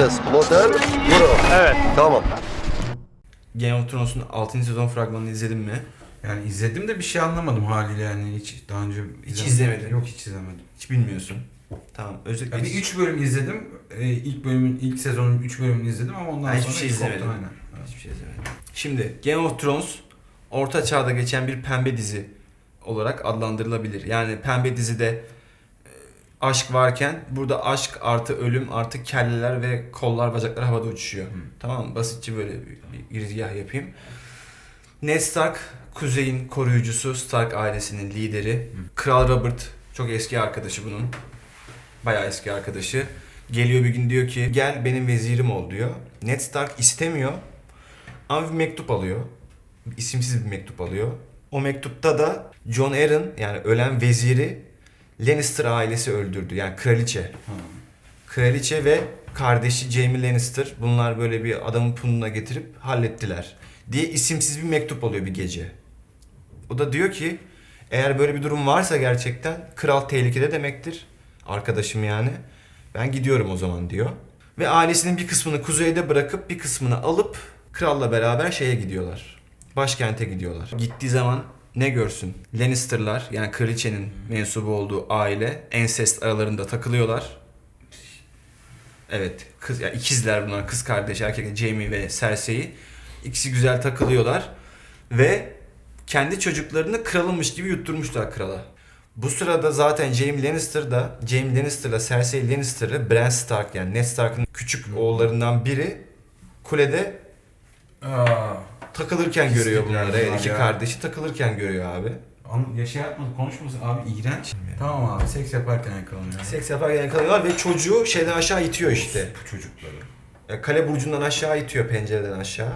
Ses, model, bro. Evet. Tamam. Game of Thrones'un 6. sezon fragmanını izledin mi? Yani izledim de bir şey anlamadım haliyle yani hiç daha önce Hiç izlemedim. izlemedin. Yok hiç izlemedim. Hiç bilmiyorsun. Tamam. Özellikle Yani 3 bölüm izledim. Ee, ilk bölümün ilk sezonun 3 bölümünü izledim ama ondan Ha, hiçbir sonra şey koptu, izlemedim. Aynen. Evet. Hiçbir şey izlemedim. Şimdi Game of Thrones orta çağda geçen bir pembe dizi olarak adlandırılabilir. Yani pembe dizide aşk varken burada aşk artı ölüm artı kelleler ve kollar bacaklar havada uçuşuyor. Hı. Tamam mı? Basitçe böyle bir, bir girizgah yapayım. Ned Stark kuzeyin koruyucusu, Stark ailesinin lideri. Kral Robert çok eski arkadaşı bunun. Bayağı eski arkadaşı. Geliyor bir gün diyor ki gel benim vezirim ol diyor. Ned Stark istemiyor ama bir mektup alıyor. İsimsiz bir mektup alıyor. O mektupta da Jon Arryn yani ölen veziri Lannister ailesi öldürdü. Yani kraliçe. Kraliçe ve kardeşi Jaime Lannister bunlar böyle bir adamın pununa getirip hallettiler. Diye isimsiz bir mektup alıyor bir gece. O da diyor ki eğer böyle bir durum varsa gerçekten kral tehlikede demektir. Arkadaşım yani. Ben gidiyorum o zaman diyor. Ve ailesinin bir kısmını kuzeyde bırakıp bir kısmını alıp kralla beraber şeye gidiyorlar. Başkente gidiyorlar. Gittiği zaman ne görsün? Lannister'lar yani kraliçenin mensubu olduğu aile ensest aralarında takılıyorlar. Evet, kız ya ikizler bunlar, kız kardeş, erkek Jaime ve Cersei. İkisi güzel takılıyorlar ve kendi çocuklarını kralınmış gibi yutturmuşlar krala. Bu sırada zaten Jaime Lannister da Jaime Lannister'la Cersei Lannister'ı Bran Stark yani Ned Stark'ın küçük oğullarından biri kulede Aa, takılırken görüyor Pislikler bunları. bunlar İki ya. kardeşi takılırken görüyor abi. an- ya şey yapmadı konuşmasın abi iğrenç. Tamam abi seks yaparken yakalanıyor. Seks yaparken yakalıyorlar ve çocuğu şeyden aşağı itiyor işte. Bu çocukları. Ya Kale burcundan aşağı itiyor pencereden aşağı.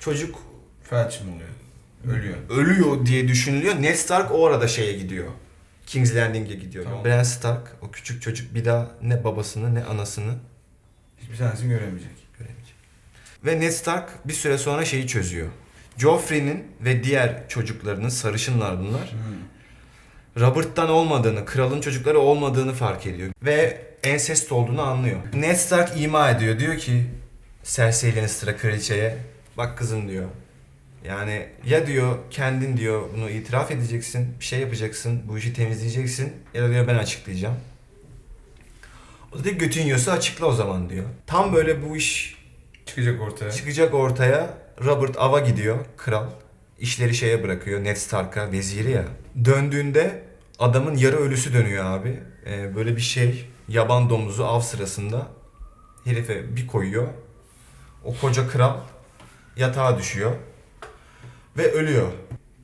Çocuk Felç mi oluyor? Ölüyor. ölüyor diye düşünülüyor. Ned Stark o arada şeye gidiyor. King's Landing'e gidiyor. Tamam. Bran Stark o küçük çocuk bir daha ne babasını ne anasını Hiçbir tanesini göremeyecek. Ve Ned Stark bir süre sonra şeyi çözüyor. Joffrey'nin ve diğer çocuklarının sarışınlar bunlar. Robert'tan olmadığını, kralın çocukları olmadığını fark ediyor. Ve ensest olduğunu anlıyor. Ned Stark ima ediyor. Diyor ki Cersei Lannister'a kraliçeye bak kızım diyor. Yani ya diyor kendin diyor bunu itiraf edeceksin, bir şey yapacaksın, bu işi temizleyeceksin ya da diyor ben açıklayacağım. O da diyor götün yiyorsa açıkla o zaman diyor. Tam böyle bu iş Çıkacak ortaya. Çıkacak ortaya Robert ava gidiyor kral. İşleri şeye bırakıyor Ned Stark'a veziri ya. Döndüğünde adamın yarı ölüsü dönüyor abi. Ee, böyle bir şey yaban domuzu av sırasında herife bir koyuyor. O koca kral yatağa düşüyor. Ve ölüyor.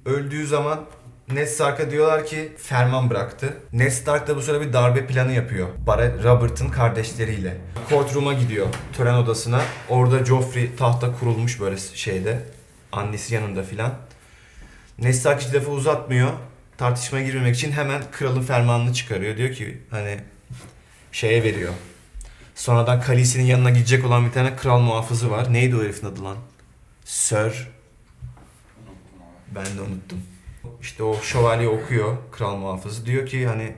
Öldüğü zaman Ned Stark'a diyorlar ki ferman bıraktı. Ned Stark da bu sırada bir darbe planı yapıyor. Barret Robert'ın kardeşleriyle. Courtroom'a gidiyor. Tören odasına. Orada Joffrey tahta kurulmuş böyle şeyde. Annesi yanında filan. Ned Stark hiç lafı uzatmıyor. Tartışmaya girmemek için hemen kralın fermanını çıkarıyor. Diyor ki hani şeye veriyor. Sonradan Khaleesi'nin yanına gidecek olan bir tane kral muhafızı var. Neydi o herifin adı lan? Sir. Ben de unuttum. İşte o şövalye okuyor kral muhafızı. Diyor ki hani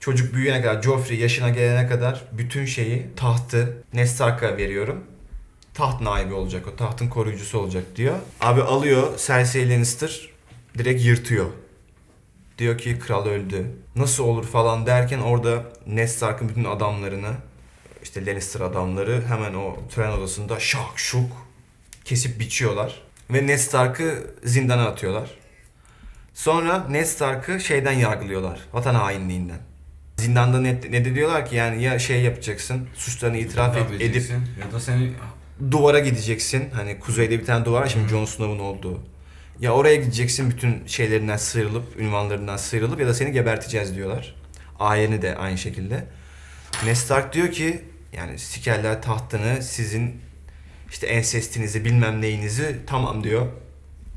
çocuk büyüyene kadar Joffrey yaşına gelene kadar bütün şeyi tahtı Ned veriyorum. Taht naibi olacak o tahtın koruyucusu olacak diyor. Abi alıyor Cersei Lannister direkt yırtıyor. Diyor ki kral öldü. Nasıl olur falan derken orada Ned Stark'ın bütün adamlarını işte Lannister adamları hemen o tren odasında şak şuk kesip biçiyorlar. Ve Ned Stark'ı zindana atıyorlar. Sonra Ned Stark'ı şeyden yargılıyorlar. Vatan hainliğinden. Zindanda ne, ne de diyorlar ki yani ya şey yapacaksın, suçlarını itiraf et- edip ya da seni duvara gideceksin. Hani kuzeyde bir tane duvar var şimdi Jon Snow'un olduğu. Ya oraya gideceksin bütün şeylerinden sıyrılıp, ünvanlarından sıyrılıp ya da seni geberteceğiz diyorlar. Aileni de aynı şekilde. Ned Stark diyor ki yani sikerler tahtını sizin işte ensestinizi bilmem neyinizi tamam diyor.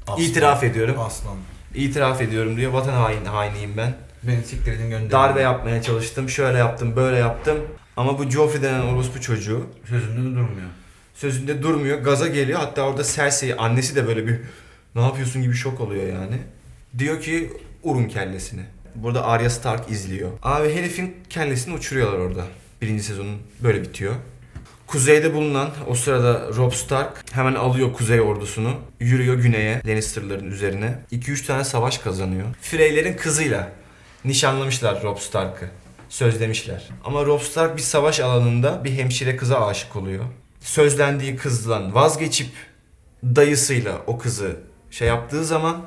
Aslan. İtiraf ediyorum. Aslan. İtiraf ediyorum diyor. Vatan hain, hainiyim ben. Beni siktir edin gönderin. Darbe yapmaya çalıştım. Şöyle yaptım, böyle yaptım. Ama bu Joffrey denen orospu çocuğu Sözünde de durmuyor. sözünde durmuyor. Gaza geliyor. Hatta orada Cersei annesi de böyle bir ne yapıyorsun gibi şok oluyor yani. Diyor ki urun kellesini. Burada Arya Stark izliyor. Abi herifin kellesini uçuruyorlar orada. Birinci sezonun böyle bitiyor. Kuzeyde bulunan o sırada Robb Stark hemen alıyor kuzey ordusunu. Yürüyor güneye Lannister'ların üzerine. 2-3 tane savaş kazanıyor. Freyler'in kızıyla nişanlamışlar Robb Stark'ı. Sözlemişler. Ama Robb Stark bir savaş alanında bir hemşire kıza aşık oluyor. Sözlendiği kızdan vazgeçip dayısıyla o kızı şey yaptığı zaman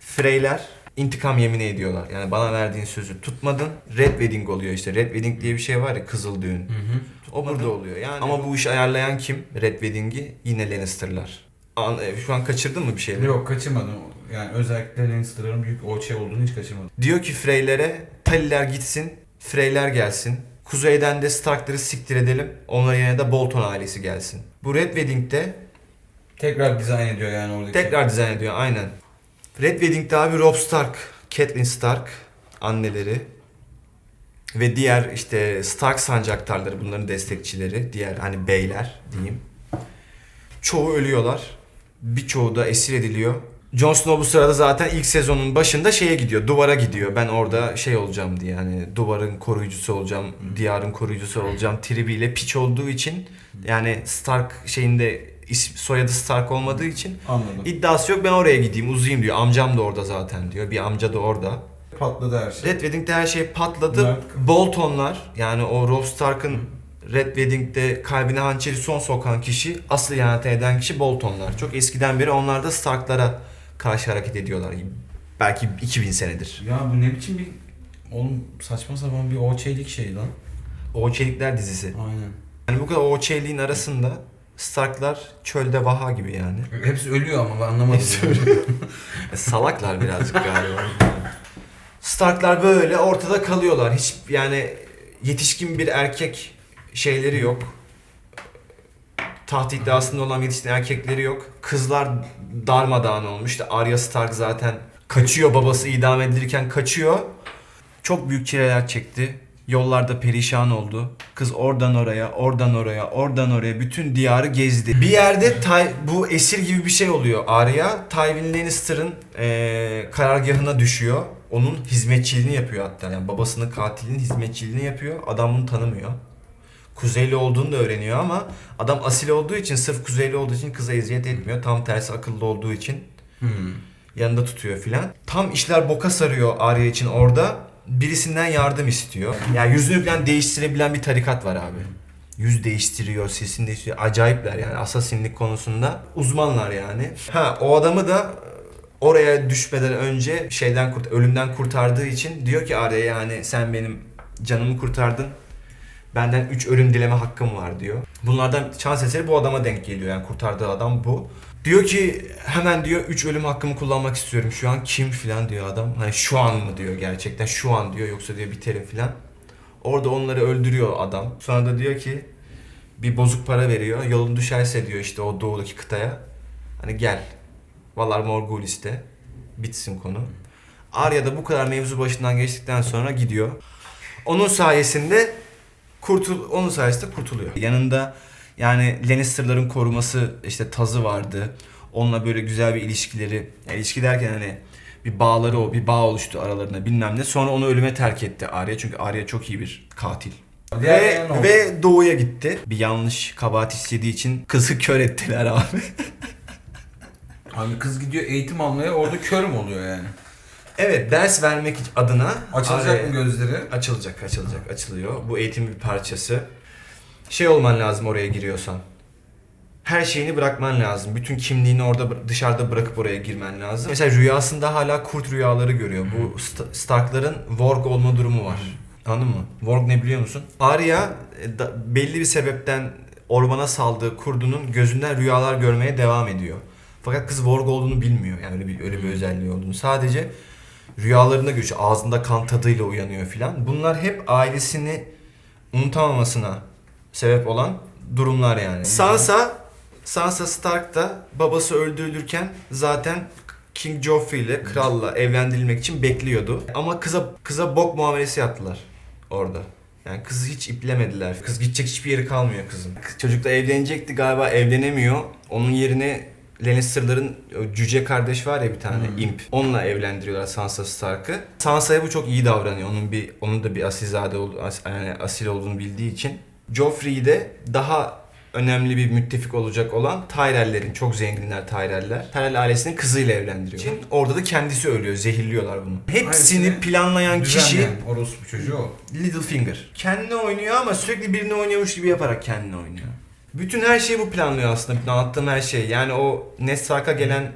Freyler intikam yemini ediyorlar. Yani bana verdiğin sözü tutmadın. Red Wedding oluyor işte. Red Wedding diye bir şey var ya kızıl düğün. Hı hı. O burada oluyor. Yani ama bu işi ayarlayan kim? Red Wedding'i yine Lannister'lar. An- e, Şu an kaçırdın mı bir şeyleri? Yok kaçırmadım. Yani özellikle Lannister'ların büyük o şey olduğunu hiç kaçırmadım. Diyor ki Freylere Taliler gitsin, Freyler gelsin. Kuzeyden de Stark'ları siktir edelim. Onların yerine de Bolton ailesi gelsin. Bu Red Wedding'de Tekrar dizayn ediyor yani oradaki. tekrar dizayn ediyor aynen. Red Wedding'de abi Robb Stark, Catelyn Stark anneleri ve diğer işte Stark sancaktarları bunların destekçileri, diğer hani beyler diyeyim. Çoğu ölüyorlar. Birçoğu da esir ediliyor. Jon Snow bu sırada zaten ilk sezonun başında şeye gidiyor, duvara gidiyor. Ben orada şey olacağım diye yani duvarın koruyucusu olacağım, diyarın koruyucusu olacağım tribiyle piç olduğu için yani Stark şeyinde is- soyadı Stark olmadığı için Anladım. iddiası yok ben oraya gideyim uzayayım diyor. Amcam da orada zaten diyor. Bir amca da orada. Patladı her şey. Red Wedding'de her şey patladı. Bunlar- Boltonlar yani o Robb Stark'ın Red Wedding'de kalbine hançeri son sokan kişi, asıl ihanet eden kişi Boltonlar. Çok eskiden beri onlar da Stark'lara karşı hareket ediyorlar. Belki 2000 senedir. Ya bu ne biçim bir... Oğlum saçma sapan bir o şeylik şey lan. O Çelikler dizisi. Aynen. Yani bu kadar o Çelik'in arasında Stark'lar çölde vaha gibi yani. Hepsi ölüyor ama ben anlamadım. Hepsi. E, Salaklar birazcık galiba. Starklar böyle ortada kalıyorlar. Hiç yani yetişkin bir erkek şeyleri yok. Taht iddiasında olan yetişkin erkekleri yok. Kızlar darmadağın olmuş. İşte Arya Stark zaten kaçıyor babası idam edilirken kaçıyor. Çok büyük çileler çekti. Yollarda perişan oldu. Kız oradan oraya, oradan oraya, oradan oraya bütün diyarı gezdi. Bir yerde Ty- bu esir gibi bir şey oluyor. Arya Tywin Lannister'ın eee, karargahına düşüyor. Onun hizmetçiliğini yapıyor hatta. Yani babasının katilinin hizmetçiliğini yapıyor. Adam bunu tanımıyor. Kuzeyli olduğunu da öğreniyor ama adam asil olduğu için sırf kuzeyli olduğu için kıza eziyet etmiyor. Tam tersi akıllı olduğu için Hmm. yanında tutuyor filan. Tam işler boka sarıyor Arya için orada. Birisinden yardım istiyor. Yani yüzünü falan değiştirebilen bir tarikat var abi. Yüz değiştiriyor, sesini değiştiriyor. Acayipler yani asasinlik konusunda. Uzmanlar yani. Ha o adamı da oraya düşmeden önce şeyden kurt ölümden kurtardığı için diyor ki Arya'ya yani sen benim canımı kurtardın. Benden 3 ölüm dileme hakkım var diyor. Bunlardan şans eseri bu adama denk geliyor. Yani kurtardığı adam bu. Diyor ki hemen diyor 3 ölüm hakkımı kullanmak istiyorum şu an. Kim filan diyor adam. Hani şu an mı diyor gerçekten şu an diyor yoksa diyor biterim filan. Orada onları öldürüyor adam. Sonra da diyor ki bir bozuk para veriyor. Yolun düşerse diyor işte o doğudaki kıtaya. Hani gel. Valar Morghulis'te. Bitsin konu. Arya da bu kadar mevzu başından geçtikten sonra gidiyor. Onun sayesinde kurtul onun sayesinde kurtuluyor. Yanında yani Lannister'ların koruması işte Tazı vardı. Onunla böyle güzel bir ilişkileri, yani ilişki derken hani bir bağları o, bir bağ oluştu aralarında bilmem ne. Sonra onu ölüme terk etti Arya çünkü Arya çok iyi bir katil. Ve, ve doğuya gitti. Bir yanlış kabahat işlediği için kızı kör ettiler abi. Abi kız gidiyor eğitim almaya orada körüm oluyor yani. Evet ders vermek adına Açılacak mı gözleri? Açılacak, açılacak, açılıyor. Bu eğitimin bir parçası. Şey olman lazım oraya giriyorsan. Her şeyini bırakman lazım. Bütün kimliğini orada dışarıda bırakıp oraya girmen lazım. Mesela rüyasında hala kurt rüyaları görüyor. Bu St- Stark'ların Vorg olma durumu var. Anladın mı? Vorg ne biliyor musun? Arya e, belli bir sebepten ormana saldığı kurdunun gözünden rüyalar görmeye devam ediyor. Fakat kız Vorg olduğunu bilmiyor. Yani öyle bir öyle bir özelliği olduğunu. Sadece rüyalarında görüyor. Ağzında kan tadıyla uyanıyor filan. Bunlar hep ailesini unutamamasına sebep olan durumlar yani. Sansa Sansa Stark da babası öldürülürken zaten King Joffrey ile kralla evlendirilmek için bekliyordu. Ama kıza kıza bok muamelesi yaptılar orada. Yani kızı hiç iplemediler. Kız gidecek hiçbir yeri kalmıyor kızın. Kız- Çocuk da evlenecekti galiba evlenemiyor. Onun yerine Lannister'ların cüce kardeş var ya bir tane Hmm. imp. Onunla evlendiriyorlar Sansa Stark'ı. Sansa'ya bu çok iyi davranıyor. Onun bir onun da bir asilzade olduğu, as- yani asil olduğunu bildiği için Joffrey'i de daha önemli bir müttefik olacak olan Tyrell'lerin çok zenginler Tyrell'ler. Tyrell ailesinin kızıyla evlendiriyor. Için orada da kendisi ölüyor. Zehirliyorlar bunu. Hepsini Hepsini planlayan kişi Düzenleyen orospu çocuğu o. Littlefinger. Kendine oynuyor ama sürekli birini oynuyormuş gibi yaparak kendine oynuyor. Bütün her şeyi bu planlıyor aslında. Bütün anlattığım her şey. Yani o Ned Stark'a gelen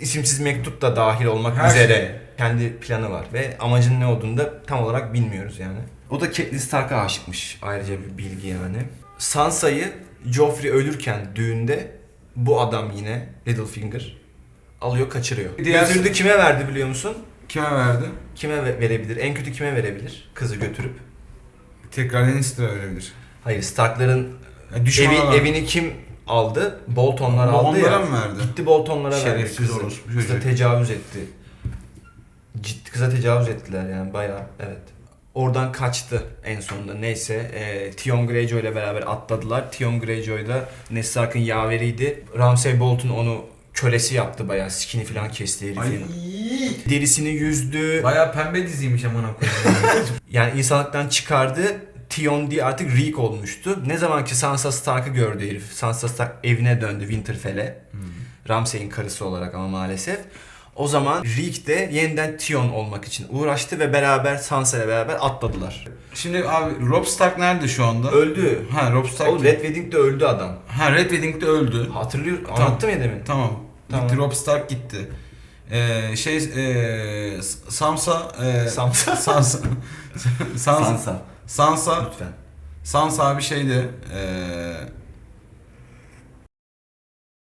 isimsiz mektup da dahil olmak Her üzere şey. kendi planı var. Ve amacının ne olduğunu da tam olarak bilmiyoruz yani. O da Catelyn Stark'a aşıkmış. Ayrıca bir bilgi yani. Sansa'yı Joffrey ölürken düğünde bu adam yine Littlefinger alıyor kaçırıyor. Diğer- Gözünü de kime verdi biliyor musun? Kime verdi? Kime ve- verebilir? En kötü kime verebilir? Kızı götürüp. Tekrar Lannister'a verebilir. Hayır Stark'ların Yani düşmana evi, verdi. evini kim aldı? Boltonlar aldı Onlara ya. mı verdi? Gitti Boltonlara verdi Şerefsiz kızı. orospu Kıza çocuk. tecavüz etti. Ciddi kıza tecavüz ettiler yani bayağı evet. Oradan kaçtı en sonunda neyse. E, Theon Greyjoy ile beraber atladılar. Theon Greyjoy da Ned Stark'ın yaveriydi. Ramsay Bolton onu kölesi yaptı bayağı. Skinny falan kesti Ay. herifin. Derisini yüzdü. Bayağı pembe diziymiş amına koyayım. Yani insanlıktan çıkardı. Theon diye artık Reek olmuştu. Ne zaman ki Sansa Stark'ı gördü herif. Sansa Stark evine döndü Winterfell'e. Ramsay'in karısı olarak ama maalesef. O zaman Reek de yeniden Theon olmak için uğraştı ve beraber Sansa ile beraber atladılar. Şimdi abi Rob Stark nerede şu anda? Öldü. Ha Rob Stark. Oğlum Red Wedding'de öldü adam. Ha Red Wedding'de öldü. Hatırlıyor, Tamam. anlattım ya demin. Tamam. Tamam. Gitti Rob Stark gitti. Ee, şey ee, Samsa ee, Sansa. Sansa Sansa Sansa. Lütfen. Sansa abi şeydi ee,